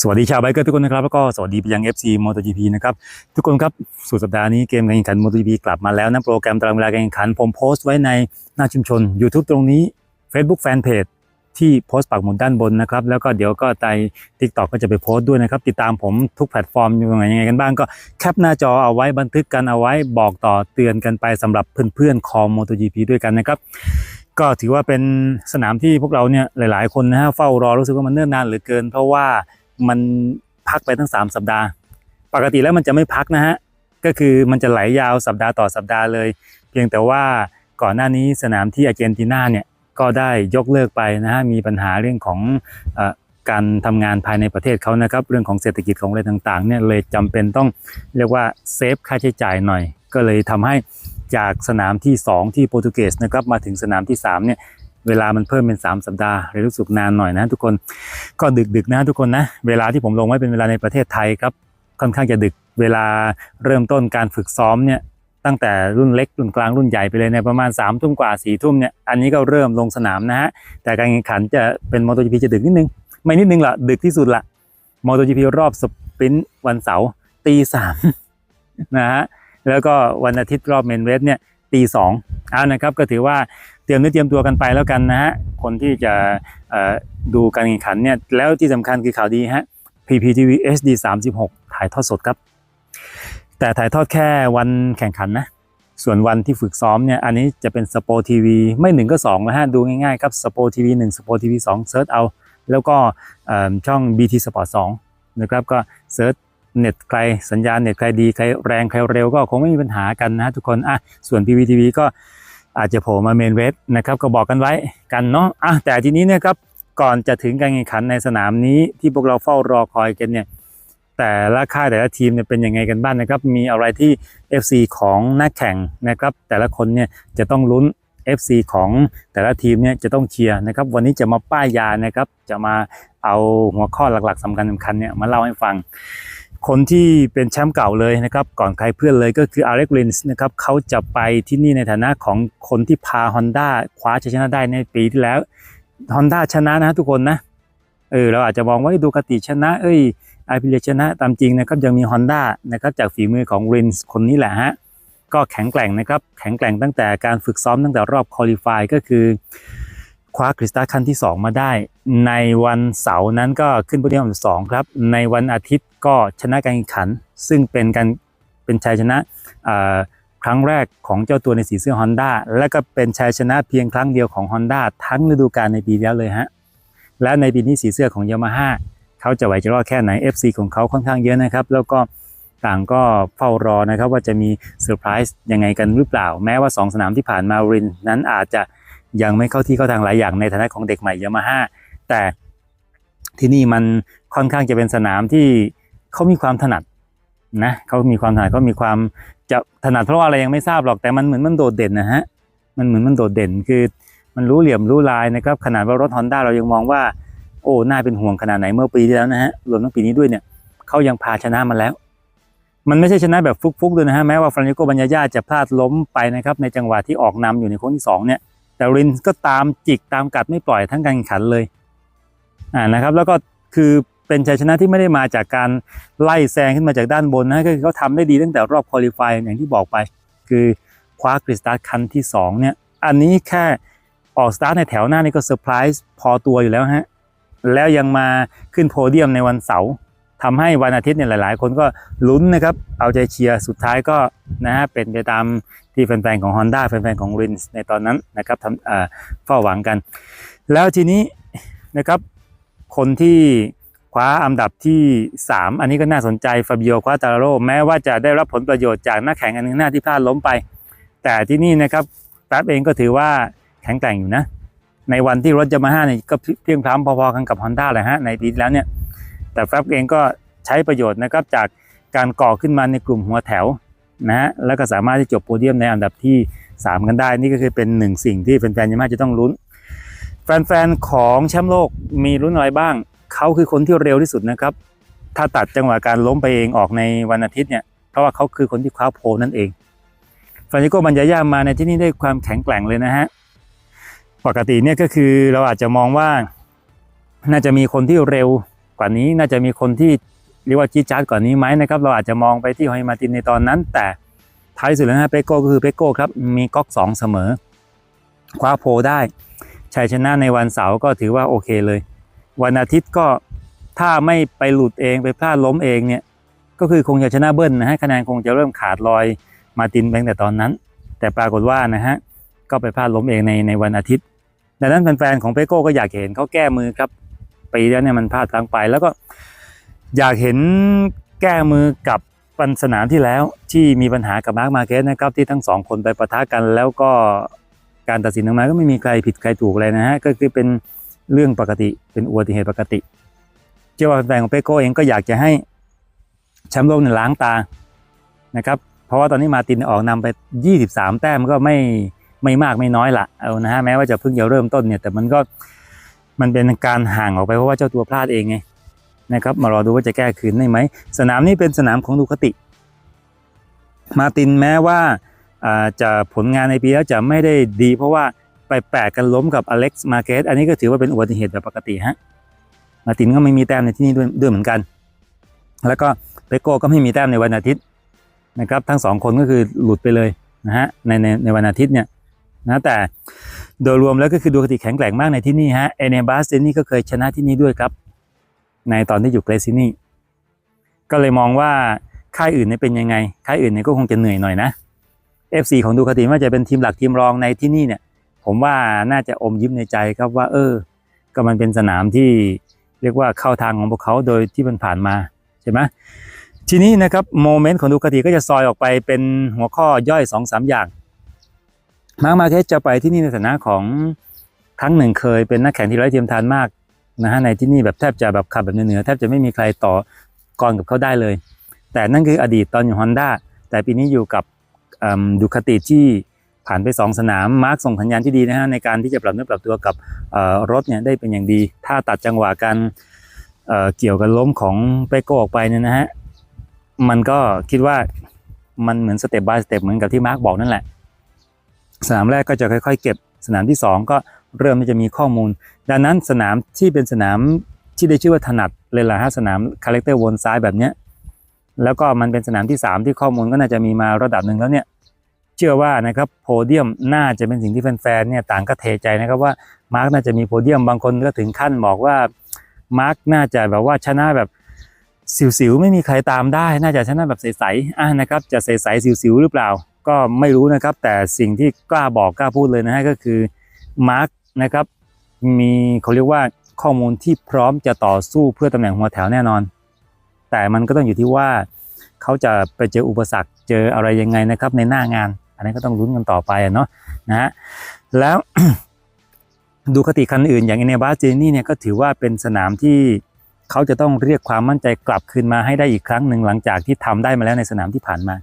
สวัสดีชาวไบเกอร์ทุกคนนะครับแล้วก็สวัสดีไปยัง FC MotoGP นะครับทุกคนครับสุดสัปดาห์นี้เกมการแข่งขัน MotoGP กลับมาแล้วนะโปรแกรมตารางเวลาการแข่งขันผมโพสต์ไว้ในหน้าชุมชน YouTube ตรงนี้ Facebook Fanpage ที่โพสต์ปักหมุดด้านบนนะครับแล้วก็เดี๋ยวก็ใน TikTok ก็จะไปโพสต์ด้วยนะครับ ติดตามผมทุกแพลตฟอร์มอยู่ยังไงกันบ้างก็แคปหน้าจอเอาไว้บันทึกกันเอาไว้บอกต่อเตือนกันไปสำหรับเพื่อนๆคอ MotoGP ด้วยกันนะครับก็ถือว่าเป็นสนามที่พวกเราเนี่ยหลาย ๆ คนนะฮะเฝ้ารอรู้สึกว่ามันเนิ่นนานเหลือเกิน เพราะว่า มันพักไปตั้ง 3 สัปดาห์ ปกติแล้วมันจะไม่พักนะฮะก็คือมันจะไหลยาวสัปดาห์ต่อสัปดาห์เลย เพียงแต่ว่าก่อนหน้านี้สนามที่อาร์เจนตินาเนี่ยก็ได้ยกเลิกไปนะฮะมีปัญหาเรื่องของอการทำงานภายในประเทศเขานะครับ เรื่องของเศรษฐกิจของอะไรต่างๆเนี่ยเลยจำเป็นต้องเรียกว่าเซฟค่าใช้จ่ายหน่อย ก็เลยทำให้จากสนามที่ 2 ที่โปรตุเกสนะครับมาถึงสนามที่3เนี่ย เวลามันเพิ่มเป็น 3 สัปดาห์เลยรู้สึกนานหน่อยนะทุกคนก็ดึกๆนะทุกคนนะเวลาที่ผมลงไว้เป็นเวลาในประเทศไทยครับค่อนข้างจะดึกเวลาเริ่มต้นการฝึกซ้อมเนี่ยตั้งแต่รุ่นเล็กรุ่นกลางรุ่นใหญ่ไปเลยในประมาณ3ามทุ่มกว่า4ี่ทุ่มเนี่ยอันนี้ก็เริ่มลงสนามนะฮะแต่การแข่งขันจะเป็นมอ t o จีพีจะดึกนิดนึงไม่นิดนึงละดึกที่สุดละมอ t o จีพีรอบสปรินต์วันเสาร์ตีสามนะฮะแล้วก็วันอาทิตย์รอบเมนเวสเนี่ย ตีสองเอานะครับก็ถือว่าเตรียมเนื้อเตรียมตัวกันไปแล้วกันนะฮะคนที่จะดูการแข่งขันเนี่ยแล้วที่สำคัญคือข่าวดีฮะ PPTV HD 36 ถ่ายทอดสดครับ แต่ถ่ายทอดแค่วันแข่งขันนะส่วนวันที่ฝึกซ้อมเนี่ยอันนี้จะเป็นสปอร์ทีวีไม่หนึ่งก็สองนะฮะดูง่ายๆครับสปอร์ทีวีหนึ่งสปอร์ทีวีสองเซิร์ชเอา แล้วก็ช่อง BT Sport 2นะครับก็เซิร์ช เน็ตใครสัญญาณเน็ตใครดีใครแรงใครเร็วก็คงไม่มีปัญหากันนะทุกคนอะส่วน PPTV ก็อาจจะโผล่มาเมนเวสนะครับก็บอกกันไว้กันเนาะอะแต่ทีนี้เนี่ยครับก่อนจะถึงการแข่งขันในสนามนี้ที่พวกเราเฝ้ารอคอยกันเนี่ยแต่ละค่ายแต่ละทีมเนี่ยเป็นยังไงกันบ้างนะครับ มีอะไรที่ FC ของนักแข่งนะครับ แต่ละคนเนี่ยจะต้องลุ้น FC ของแต่ละทีมเนี่ยจะต้องเชียร์นะครับ วันนี้จะมาป้ายยานะครับ จะมาเอาหัวข้อหลักๆสำคัญสำคัญเนี่ยมาเล่าให้ฟัง คนที่เป็นแชมป์เก่าเลยนะครับก่อนใครเพื่อนเลยก็คืออาร์เ l กลินส์นะครับเขาจะไปที่นี่ในฐานะของคนที่พา Honda คว้าชัยชนะได้ในปีที่แล้วฮอนด้าชนะนะทุกคนนะเออเราอาจจะมองว่าดูกติชนะ เอ้ยไอพิเลชนะตามจริงนะครับยังมี Honda นะครับจากฝีมือของรินส์คนนี้แหละฮะก็แข็งแกร่งนะครับแข็งแกร่งตั้งแต่การฝึกซ้อมตั้งแต่รอบคอลี่ฟายก็คือ คว้าคริสตัลขั้นที่ 2 มาได้ ในวันเสาร์นั้นก็ขึ้นโพเดียมสองครับ ในวันอาทิตย์ก็ชนะการแข่งขัน ซึ่งเป็นการเป็นชัยชนะครั้งแรกของเจ้าตัวในสีเสื้อ Honda และก็เป็นชัยชนะเพียงครั้งเดียวของ Honda ทั้งฤดูกาลในปีแล้วเลยฮะและในปีนี้สีเสื้อของ Yamaha เขาจะไหวจะรอดแค่ไหน FC ของเขาค่อนข้างเยอะนะครับ แล้วก็ต่างก็เฝ้ารอนะครับว่าจะมีเซอร์ไพรส์ยังไงกันหรือเปล่า แม้ว่า 2 สนามที่ผ่านมารินนั้นอาจจะ ยังไม่เข้าที่เข้าทางหลายอย่างในฐานะของเด็กใหม่ Yamaha แต่ที่นี่มันค่อนข้างจะเป็นสนามที่เขามีความถนัดนะเขามีความถนัดเขามีความจะถนัดเพราะว่าอะไรยังไม่ทราบหรอกแต่มันเหมือนมันโดดเด่นนะฮะมันเหมือนมันโดดเด่นคือ มันรู้เหลี่ยมรู้ลายนะครับขนาดว่ารถ Honda เรายังมองว่า โอ้น่าเป็นห่วงขนาดไหนเมื่อปีที่แล้วนะฮะรวมทั้งปีนี้ด้วยเนี่ยเขายังพาชนะมาแล้ว มันไม่ใช่ชนะแบบฟุกๆด้วยนะฮะแม้ว่าฟรานิโกบัญญาญาจะพลาดล้มไปนะครับในจังหวะที่ออกนำอยู่ในโค้งที่สองเนี่ย แต่รินก็ตามจิกตามกัดไม่ปล่อยทั้งการแข่งขันเลยอ่านะครับ แล้วก็คือเป็นชัยชนะที่ไม่ได้มาจากการไล่แซงขึ้นมาจากด้านบนนะก็คือเขาทำได้ดีตั้งแต่รอบคอลี่ฟายอย่างที่บอกไป คือคว้ากริสตาร์คันที่ 2 เนี่ย อันนี้แค่ออกสตาร์ทในแถวหน้านี่ก็เซอร์ไพรส์พอตัวอยู่แล้วฮะ แล้วยังมาขึ้นโพเดียมในวันเสาร์ทำให้วันอาทิตย์เนี่ยหลาย ๆ คนก็ลุ้นนะครับ เอาใจเชียร์สุดท้ายก็นะฮะเป็นไปตาม ที่แฟนๆของ Honda แฟนๆของ r i n ในตอนนั้นนะครับทำเอ่อเฝ้าหวังกัน แล้วทีนี้นะครับคนที่คว้าอันดับที่ 3 อันนี้ก็น่าสนใจฟาบิโอควาตาโรแม้ว่าจะได้รับผลประโยชน์จากนักแข่งอันหนึงหน้าที่พลาดล้มไป แต่ที่นี่นะครับแป๊บเองก็ถือว่าแข็งแกร่งอยู่นะ ในวันที่รถยามาฮ่าเนี่ยก็เพียงพร้ำพอๆกันกับ Honda เลยฮะในปีที่แล้วเนี่ยแต่แฟบเองก็ใช้ประโยชน์นะครับจากการก่อขึ้นมาในกลุ่มหัวแถว นะฮะแล้วก็สามารถที่จบโพเดียมในอันดับที่ 3 กันได้ นี่ก็คือเป็นหนึ่งสิ่งที่แฟนๆยามาจะต้องลุ้น แฟนๆของแชมป์โลกมีลุ้นอะไรบ้าง เขาคือคนที่เร็วที่สุดนะครับ ถ้าตัดจังหวะการล้มไปเองออกในวันอาทิตย์เนี่ย เพราะว่าเขาคือคนที่คว้าโพนั่นเองฟรานซิโกบัญญาย่ามาในที่นี้ได้ความแข็งแกร่งเลยนะฮะ ปกติเนี่ยก็คือเราอาจจะมองว่า น่าจะมีคนที่เร็วกว่านี้ น่าจะมีคนที่ เรียกว่าจี๊ดจ๊าดกว่านี้ไหมนะครับเราอาจจะมองไปที่ฮอยมาตินในตอนนั้น แต่ท้ายสุดแล้วนะฮะเปโก้ก็คือเปโก้ครับมีก๊อกสองเสมอ คว้าโพได้ชัยชนะในวันเสาร์ก็ถือว่าโอเคเลย วันอาทิตย์ก็ถ้าไม่ไปหลุดเองไปพลาดล้มเองเนี่ยก็คือคงจะชนะเบิ้ลนะฮะคะแนนคงจะเริ่มขาดลอยมาตินไปตั้งแต่ตอนนั้น แต่ปรากฏว่านะฮะก็ไปพลาดล้มเองในในวันอาทิตย์ ดังนั้นแฟนๆของเปโก้ก็อยากเห็นเขาแก้มือครับปีแล้วเนี่ยมันพลาดพลั้งไปแล้วก็ อยากเห็นแก้มือกับปันสนามที่แล้วที่มีปัญหากับมาร์คมาเกสนะครับที่ทั้งสองคนไปปะทะกัน แล้วก็การตัดสินออกมาก็ไม่มีใครผิดใครถูกเลยนะฮะก็คือเป็นเรื่องปกติเป็นอุบัติเหตุปกติเชื่อว่าแฟนของเปโก้เองก็อยากจะให้แชมป์โลกเนี่ยล้างตานะครับเพราะว่าตอนนี้มาตินออกนำไป 23 แต้มก็ไม่ไม่มากไม่น้อยละเอานะฮะแม้ว่าจะเพิ่งจะเริ่มต้นเนี่ยแต่มันก็มันเป็นการห่างออกไปเพราะว่าเจ้าตัวพลาดเองไง นะครับมารอดูว่าจะแก้คืนได้ไหม สนามนี้เป็นสนามของดูคติ มาตินแม้ว่าจะผลงานในปีแล้วจะไม่ได้ดีเพราะว่าไปแปลกกันล้มกับอเล็กซ์มาเกสอันนี้ก็ถือว่าเป็นอุบัติเหตุแบบปกติฮะมาตินก็ไม่มีแต้มในที่นี่ด้วยด้วยเหมือนกัน แล้วก็เปโก้ก็ไม่มีแต้มในวันอาทิตย์นะครับ ทั้งสองคนก็คือหลุดไปเลยนะฮะในในในวันอาทิตย์เนี่ยนะแต่โดยรวมแล้วก็คือดูคติแข็งแกร่งมากในที่นี่ฮะเอเนบาสเซนี่ก็เคยชนะที่นี่ด้วยครับ ในตอนที่อยู่เกรซินี่ ก็เลยมองว่าค่ายอื่นเนี่ยเป็นยังไง ค่ายอื่นเนี่ยก็คงจะเหนื่อยหน่อยนะ FC ของดูคาติว่าจะเป็นทีมหลักทีมรองในที่นี่เนี่ย ผมว่าน่าจะอมยิ้มในใจครับว่า เออ ก็มันเป็นสนามที่เรียกว่าเข้าทางของพวกเขาโดยที่มันผ่านมาใช่ไหมทีนี้นะครับโมเมนต์ของดูคาติก็จะซอยออกไปเป็นหัวข้อย่อย2อสอย่าง มาร์คมาเคสจะไปที่นี่ในฐานะของครั้งหนึ่งเคยเป็นนักแข่งที่ไร้เทียมทานมาก นะฮะในที่นี่แบบแทบจะแบบขับแบบเหนือแทบจะไม่มีใครต่อกรกับเขาได้เลย แต่นั่นคืออดีตตอนอยู่ฮอนด้าแต่ปีนี้อยู่กับดูคาติที่ผ่านไป 2 สนาม มาร์กส่งสัญญาณที่ดีนะฮะในการที่จะปรับเนื้อปรับตัวกับรถเนี่ยได้เป็นอย่างดี ถ้าตัดจังหวะการเเกี่ยวกับล้มของเปโก้ออกไปเนี่ยนะฮะมันก็คิดว่ามันเหมือนสเต็ปบายสเต็ปเหมือนกับที่มาร์กบอกนั่นแหละ สนามแรกก็จะค่อย ๆ เก็บสนามที่ 2 ก็ เริ่มที่จะมีข้อมูล ดังนั้นสนามที่เป็นสนามที่ได้ชื่อว่าถนัดเลยล่ะฮะสนามคาแรคเตอร์วนซ้ายแบบเนี้ยแล้วก็มันเป็นสนามที่ 3 ที่ข้อมูลก็น่าจะมีมาระดับหนึ่งแล้วเนี่ยเชื่อว่านะครับโพเดียมน่าจะเป็นสิ่งที่แฟนๆเนี่ยต่างก็เทใจนะครับว่ามาร์กน่าจะมีโพเดียมบางคนก็ถึงขั้นบอกว่ามาร์กน่าจะแบบว่าชนะแบบสิวๆไม่มีใครตามได้ น่าจะชนะแบบใสๆอะนะครับจะใสๆสิวๆหรือเปล่า ก็ไม่รู้นะครับแต่สิ่งที่กล้าบอกกล้าพูดเลยนะฮะก็คือมาร์ก นะครับ มีเขาเรียกว่าข้อมูลที่พร้อมจะต่อสู้เพื่อตำแหน่งหัวแถวแน่นอน แต่มันก็ต้องอยู่ที่ว่าเขาจะไปเจออุปสรรคเจออะไรยังไงนะครับ ในหน้างาน อันนี้ก็ต้องลุ้นกันต่อไปอะเนาะนะฮะแล้วดูคติคันอื่นอย่างเอเนบาเจนี่เนี่ยก็ถือว่าเป็นสนามที่เขาจะต้องเรียกความมั่นใจกลับคืนมาให้ได้อีกครั้งหนึ่งหลังจากที่ทำได้มาแล้วในสนามที่ผ่านมา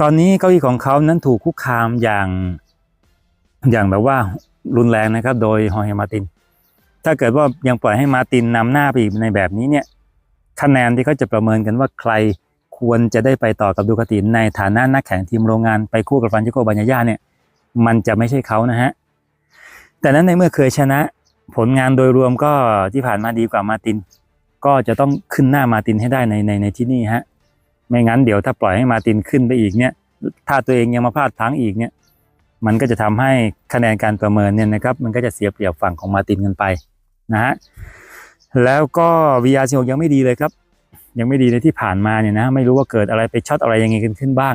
ตอนนี้เก้าอี้ของเขานั้นถูกคุกคามอย่างอย่างแบบว่า รุนแรงนะครับ โดยฮอร์เฮมาติน ถ้าเกิดว่ายังปล่อยให้มาตินนำหน้าไปอีกในแบบนี้เนี่ยคะแนนที่เขาจะประเมินกันว่าใครควรจะได้ไปต่อกับดูคาตินในฐานะนักแข่งทีมโรงงานไปคู่กับฟรานชิโกบาญญาเนี่ยมันจะไม่ใช่เขานะฮะแต่นั้นในเมื่อเคยชนะ ผลงานโดยรวมก็ที่ผ่านมาดีกว่ามาติน ก็จะต้องขึ้นหน้ามาตินให้ได้ในในในที่นี่ฮะไม่งั้นเดี๋ยวถ้าปล่อยให้มาตินขึ้นไปอีกเนี่ยถ้าตัวเองยังมาพลาดพลั้งอีกเนี่ย มันก็จะทำให้คะแนนการประเมินเนี่ยนะครับ มันก็จะเสียเปรียบฝั่งของมาตินกันไปนะฮะแล้วก็ VR 16ยังไม่ดีเลยครับ ยังไม่ดีในที่ผ่านมาเนี่ยนะไม่รู้ว่าเกิดอะไรไปช็อตอะไรยังไงกันขึ้นบ้าง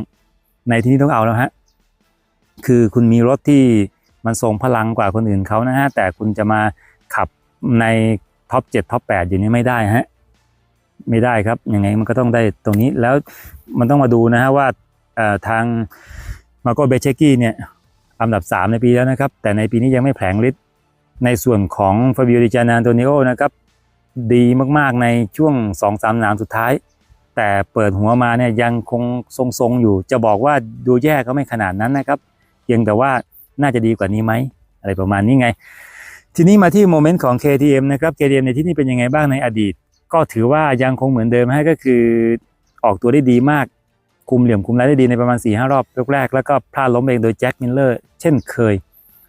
ในที่นี้ต้องเอาแล้วฮะคือคุณมีรถที่มันทรงพลังกว่าคนอื่นเขานะฮะแต่คุณจะมาขับในท็อป7ท็อป8อยู่นี้ไม่ได้ฮะไม่ได้ครับยังไงมันก็ต้องได้ตรงนี้แล้วมันต้องมาดูนะฮะว่าทางมาโกเบเชกี้เนี่ย อันดับ 3 ในปีแล้วนะครับ แต่ในปีนี้ยังไม่แผลงฤทธิ์ในส่วนของฟาบิโอดิจานาโตนิโอนะครับ ดีมากๆในช่วง2อสามนามสุดท้าย แต่เปิดหัวมาเนี่ยยังคงทรงๆอยู่ จะบอกว่าดูแย่ก็ไม่ขนาดนั้นนะครับเพียงแต่ว่าน่าจะดีกว่านี้ไหมอะไรประมาณนี้ไง ทีนี้มาที่โมเมนต์ของ KTM นะครับ KTM ในที่นี่เป็นยังไงบ้างในอดีต ก็ถือว่ายังคงเหมือนเดิมฮะก็คือออกตัวได้ดีมาก คุมเหลี่ยมคุมไรได้ดีในประมาณ4ีหรอบแรกๆแล้วก็พลาดล้มเองโดยแจ็คมิลเลอร์เช่นเคย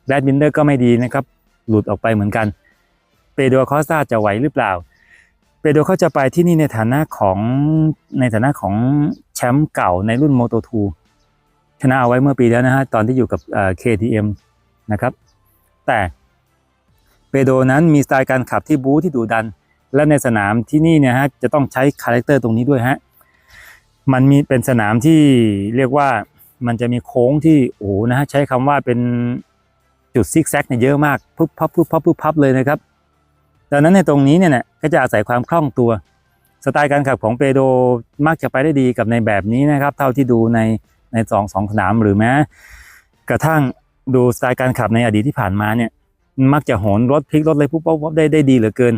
แบดมินเลอร์ก็ไม่ดีนะครับหลุดออกไปเหมือนกันเปโดรคอสตาจะไหวหรือเปล่าเปโดเขาจะไปที่นี่ในฐานะของในฐานะของแชมป์เก่าในรุ่น Moto 2ชนะเอาไว้เมื่อปีแล้วนะฮะตอนที่อยู่กับเอ่อ KTM นะครับแต่เปโดนั้นมีสไตล์การขับที่บู๊ที่ดุดัน และในสนามที่นี่เนี่ยฮะจะต้องใช้คาแรคเตอร์ตรงนี้ด้วยฮะ มันมีเป็นสนามที่เรียกว่ามันจะมีโค้งที่โอ้โหนะฮะใช้คำว่าเป็นจุดซิกแซกเนี่ยเยอะมากปุ๊บพับปุ๊บพับปุ๊บพับเลยนะครับดังนั้นในตรงนี้เนี่ยนะก็จะอาศัยความคล่องตัว สไตล์การขับของเปโดมักจะไปได้ดีกับในแบบนี้นะครับ เท่าที่ดูในในสองสองสนามหรือแม้กระทั่งดูสไตล์การขับในอดีตที่ผ่านมาเนี่ย มักจะโหนรถพลิกรถเลยปุ๊บปั๊บได้ได้ดีเหลือเกิน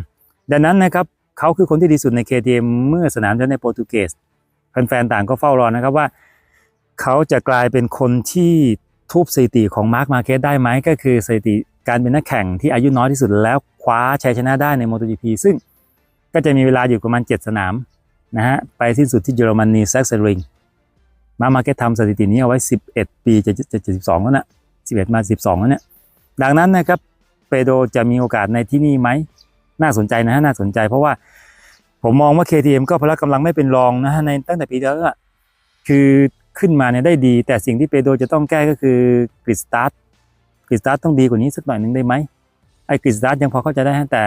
ดังนั้นนะครับเขาคือคนที่ดีสุดใน KTM เมื่อสนามเดินในโปรตุเกส แฟนๆต่างก็เฝ้ารอนะครับว่า เขาจะกลายเป็นคนที่ทุบสถิติของมาร์คมาเก็ตได้ไหมก็คือสถิติการเป็นนักแข่งที่อายุน้อยที่สุดแล้วคว้าชัยชนะได้ใน MotoGP ซึ่งก็จะมีเวลาอยู่ประมาณ 7 สนามนะฮะไปสิ้นสุดที่เยอรมนีแซกเซริงมาร์คมาเก็ตทำสถิตินี้เอาไว้ 11 ปีจะจะ72แล้วนะ11 มา 12 แล้วเนี่ยดังนั้นนะครับเปโดจะมีโอกาสในที่นี่ไหมน่าสนใจนะฮะน่าสนใจเพราะว่า ผมมองว่า KTM ก็พละกำลังไม่เป็นรองนะฮะในตั้งแต่ปีแล้วคือขึ้นมาเนี่ยได้ดี แต่สิ่งที่เปโดจะต้องแก้ก็คือกริดสตาร์ทกริดสตาร์ทต้องดีกว่านี้สักหน่อยหนึ่งได้ไหมไอ้กริดสตาร์ทยังพอเข้าใจได้แต่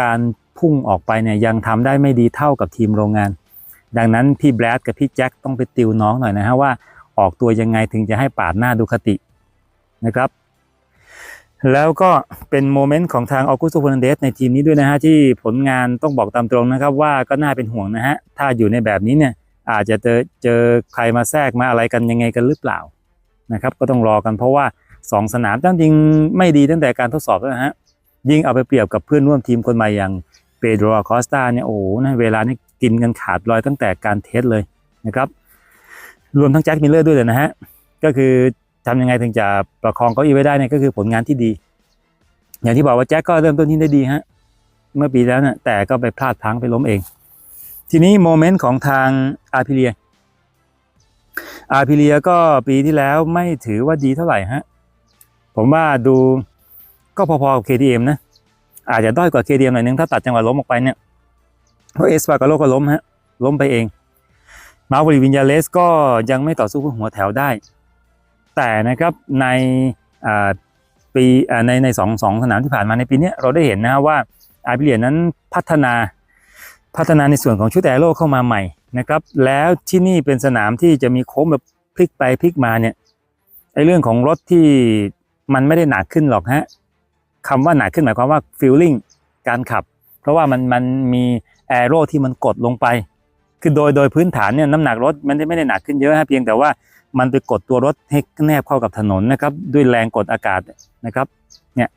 การพุ่งออกไปเนี่ยยังทำได้ไม่ดีเท่ากับทีมโรงงาน ดังนั้นพี่แบรดกับพี่แจ็คต้องไปติวน้องหน่อยนะฮะว่าออกตัวยังไงถึงจะให้ปาดหน้าดูคตินะครับ แล้วก็เป็นโมเมนต์ของทางออกุสโตฟ r นันเดสในทีมนี้ด้วยนะฮะที่ผลงานต้องบอกตามตรงนะครับ ว่าก็น่าเป็นห่วงนะฮะถ้าอยู่ในแบบนี้เนี่ยอาจจะเจอเจอใครมาแทรกมาอะไรกันยังไงกันหรือเปล่านะครับก็ต้องรอกันเพราะว่า 2 สนามตั้งจริงไม่ดีตั้งแต่การทดสอบแล้วนะฮะยิ่งเอาไปเปรียบกับเพื่อนร่วมทีมคนใหม่อย่างเปโดรคอสตาเนี่ยโอ้โหนะเวลานี่กินกันขาดลอยตั้งแต่การเทสเลยนะครับรวมทั้งแจ็คมิลเลอร์ด้วยเลยนะฮะก็คือ ทำยังไงถึงจะประคองเก้าอี้ไว้ได้เนี่ยก็คือผลงานที่ดี อย่างที่บอกว่าแจ็คก็เริ่มต้นที่ได้ดีฮะเมื่อปีแล้วนะแต่ก็ไปพลาดพลั้งไปล้มเอง ทีนี้โมเมนต์ของทางอาร์พิเลียอาร์พิเลียก็ปีที่แล้วไม่ถือว่าดีเท่าไหร่ฮะผมว่าดูก็พอๆกับ KTM นะ อาจจะด้อยกว่า KTM หน่อยนึงถ้าตัดจังหวะล้มออกไปเนี่ยเพราะเอสปาโกโลก็ล้มฮะล้มไปเอง มาบริวินยาเลสก็ยังไม่ต่อสู้เพื่อหัวแถวได้ แต่นะครับในปีในในสองสองสนามที่ผ่านมาในปีนี้เราได้เห็นนะฮะว่าอาร์พิเลียนั้นพัฒนาพัฒนาในส่วนของชุดแอโร่เข้ามาใหม่นะครับ แล้วที่นี่เป็นสนามที่จะมีโค้งแบบพลิกไปพลิกมาเนี่ยไอเรื่องของรถที่มันไม่ได้หนักขึ้นหรอกฮะคำว่าหนักขึ้นหมายความว่าฟีลลิ่งการขับ เพราะว่ามันมันมีแอโร่ที่มันกดลงไป คือโดยโดยพื้นฐานเนี่ยน้ำหนักรถมันไม่ได้หนักขึ้นเยอะฮะเพียงแต่ว่ามันไปกดตัวรถให้แนบเข้ากับถนนนะครับ ด้วยแรงกดอากาศนะครับเนี่ย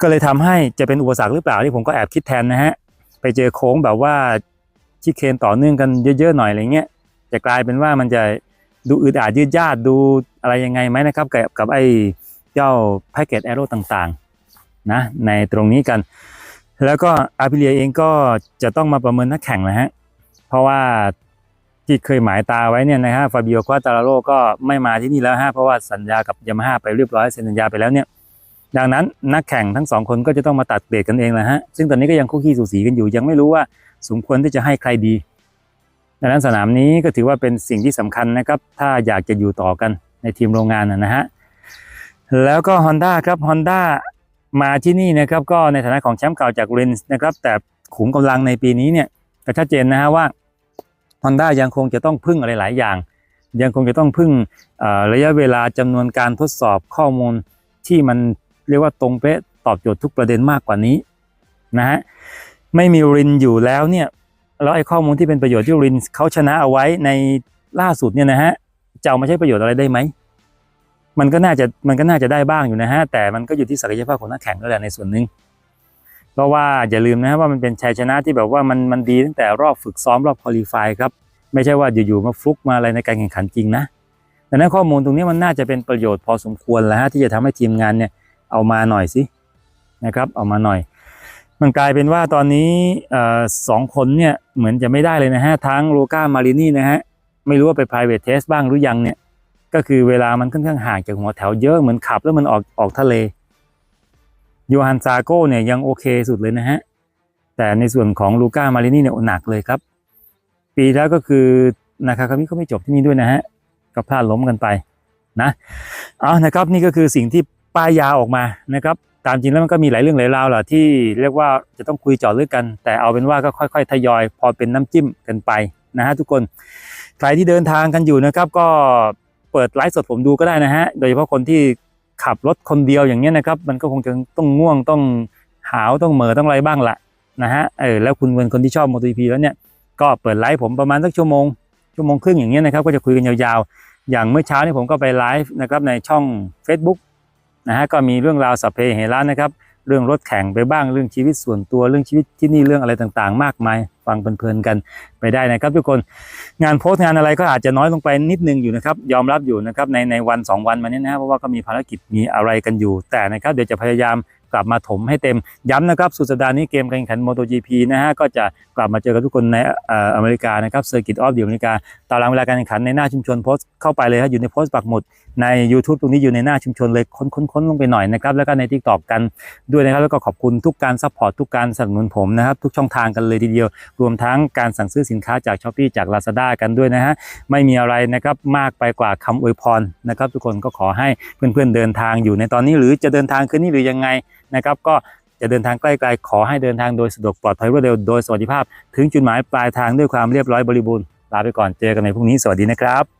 ก็เลยทำให้จะเป็นอุปสรรคหรือเปล่าที่ผมก็แอบคิดแทนนะฮะไปเจอโค้งแบบว่าชิเคนต่อเนื่องกันเยอะๆหน่อยอะไรเงี้ยจะกลายเป็นว่ามันจะดูอึดอัดยืดยาดดูอะไรยังไงไหมนะครับกับกับไอ้เจ้าแพ็กเกจแอโร่ต่างๆนะในตรงนี้กัน แล้วก็อาพิเลียเองก็จะต้องมาประเมินนักแข่งนะฮะ เพราะว่าที่เคยหมายตาไว้เนี่ยนะฮะฟาบิโอควาตาราโรก็ไม่มาที่นี่แล้วฮะเพราะว่าสัญญากับยามาฮ่าไปเรียบร้อยเซ็นสัญญาไปแล้วเนี่ยดังนั้นนักแข่งทั้งสองคนก็จะต้องมาตัดเบรกกันเองแหละฮะซึ่งตอนนี้ก็ยังคู่ขี้สูสีกันอยู่ ยังไม่รู้ว่าสมควรที่จะให้ใครดี ดังนั้นสนามนี้ก็ถือว่าเป็นสิ่งที่สำคัญนะครับ ถ้าอยากจะอยู่ต่อกันในทีมโรงงานนะฮะแล้วก็ Honda ครับ Honda มาที่นี่นะครับก็ในฐานะของแชมป์เก่าจากเรนส์นะครับแต่ขุมกำลังในปีนี้เนี่ยก็ชัดเจนนะฮะว่า Honda ยังคงจะต้องพึ่งอะไรหลายอย่าง ยังคงจะต้องพึ่งระยะเวลาจำนวนการทดสอบข้อมูลที่มันเรียกว่าตรงเป๊ะตอบโจทย์ทุกประเด็นมากกว่านี้นะฮะไม่มีรินอยู่แล้วเนี่ยแล้วไอ้ข้อมูลที่เป็นประโยชน์ที่รินเขาชนะเอาไว้ในล่าสุดเนี่ยนะฮะจะเอามาใช้ประโยชน์อะไรได้ไหมมันก็น่าจะมันก็น่าจะได้บ้างอยู่นะฮะแต่มันก็อยู่ที่ศักยภาพของนักแข่งด้วยแหละในส่วนหนึ่ง เพราะว่าอย่าลืมนะฮะว่ามันเป็นชัยชนะที่แบบว่ามันมันดีตั้งแต่รอบฝึกซ้อมรอบคุริฟายครับ ไม่ใช่ว่าอยู่ๆมาฟลุกมาอะไรในการแข่งขันจริงนะดังนั้นข้อมูลตรงนี้มันน่าจะเป็นประโยชน์พอสมควรแล้วฮะที่จะทำให้ทีมงานเนี่ยเอามาหน่อยสินะครับเอามาหน่อย มันกลายเป็นว่าตอนนี้สองคนเนี่ยเหมือนจะไม่ได้เลยนะฮะทั้งโลกามารินี่นะฮะไม่รู้ว่าไป private test บ้างหรือยังเนี่ยก็คือเวลามันค่อนข้างห่างจากหัวแถวเยอะเหมือนขับแล้วมันออกออกทะเล โยฮันซาโก้เนี่ยยังโอเคสุดเลยนะฮะ แต่ในส่วนของลูก้ามารินี่เนี่ยหนักเลยครับ ปีแล้วก็คือนาคาคามิก็ไม่จบที่นี่ด้วยนะฮะ ก็พลาดล้มกันไปนะเอานะครับนี่ก็คือสิ่งที่ป้ายยาออกมานะครับ ตามจริงแล้วมันก็มีหลายเรื่องหลายราวแหละที่เรียกว่าจะต้องคุยเจาะลึกกัน แต่เอาเป็นว่าก็ค่อย ๆ ทยอย พอเป็นน้ำจิ้มกันไปนะฮะทุกคนใครที่เดินทางกันอยู่นะครับก็เปิดไลฟ์สดผมดูก็ได้นะฮะโดยเฉพาะคนที่ ขับรถคนเดียวอย่างเงี้ยนะครับ มันก็คงจะต้องง่วงต้องหาวต้องเหม่อต้องอะไรบ้างละนะฮะเออแล้วคุณเป็นคนที่ชอบ MotoGP แล้วเนี่ยก็เปิดไลฟ์ผมประมาณสักชั่วโมงชั่วโมงครึ่งอย่างเงี้ยนะครับก็จะคุยกันยาวๆ อย่างเมื่อเช้านี่ผมก็ไปไลฟ์นะครับในช่อง Facebook นะฮะก็มีเรื่องราวสัพเพเหระนะครับ เรื่องรถแข่งไปบ้างเรื่องชีวิตส่วนตัวเรื่องชีวิตที่นี่เรื่องอะไรต่างๆ มากมาย ฟังเพลินๆกันไปได้นะครับ ทุกคนงานโพสต์งานอะไรก็อาจจะน้อยลงไปนิดนึงอยู่นะครับ ยอมรับอยู่นะครับในในวัน 2 วันมานี้นะครับเพราะว่าก็มีภารกิจมีอะไรกันอยู่ แต่นะครับเดี๋ยวจะพยายาม กลับมาถมให้เต็มย้ำนะครับสุดสัปดาห์นี้เกมการแข่งขัน MotoGP นะฮะก็จะกลับมาเจอกับทุกคนในออเมริกานะครับเซอร์กิตออฟเดียอเมริกาตารางเวลาการแข่งขันในหน้าชุมชนโพสต์เข้าไปเลยครับอยู่ในโพสต์ปักหมุดใน YouTube ตรงนี้อยู่ในหน้าชุมชนเลยค้นค้นค้นลงไปหน่อยนะครับแล้วก็ใน Tik t o อกกันด้วยนะครับแล้วก็ขอบคุณทุกการซัพพอร์ตทุกการสนับสนุนผมนะครับทุกช่องทางกันเลยทีเดียว รวมทั้งการสั่งซื้อสินค้าจาก s h อ p e e จาก Lazada กันด้วยนะฮะไม่มีอะไรนะครับมากไปกว่าคำอวยพรนะครับทุกคนก็ขอให้เพื่อนๆเดินทางอยู่ในตอนนี้หรือจะเดินทางคืนนี้หรือยังไง นะครับก็จะเดินทางใกล้ๆขอให้เดินทางโดยสะดวกปลอดภัยรวดเร็วโดยสวัสดิภาพ ถึงจุดหมายปลายทางด้วยความเรียบร้อยบริบูรณ์ลาไปก่อนเจอกันในพรุ่งนี้สวัสดีนะครับ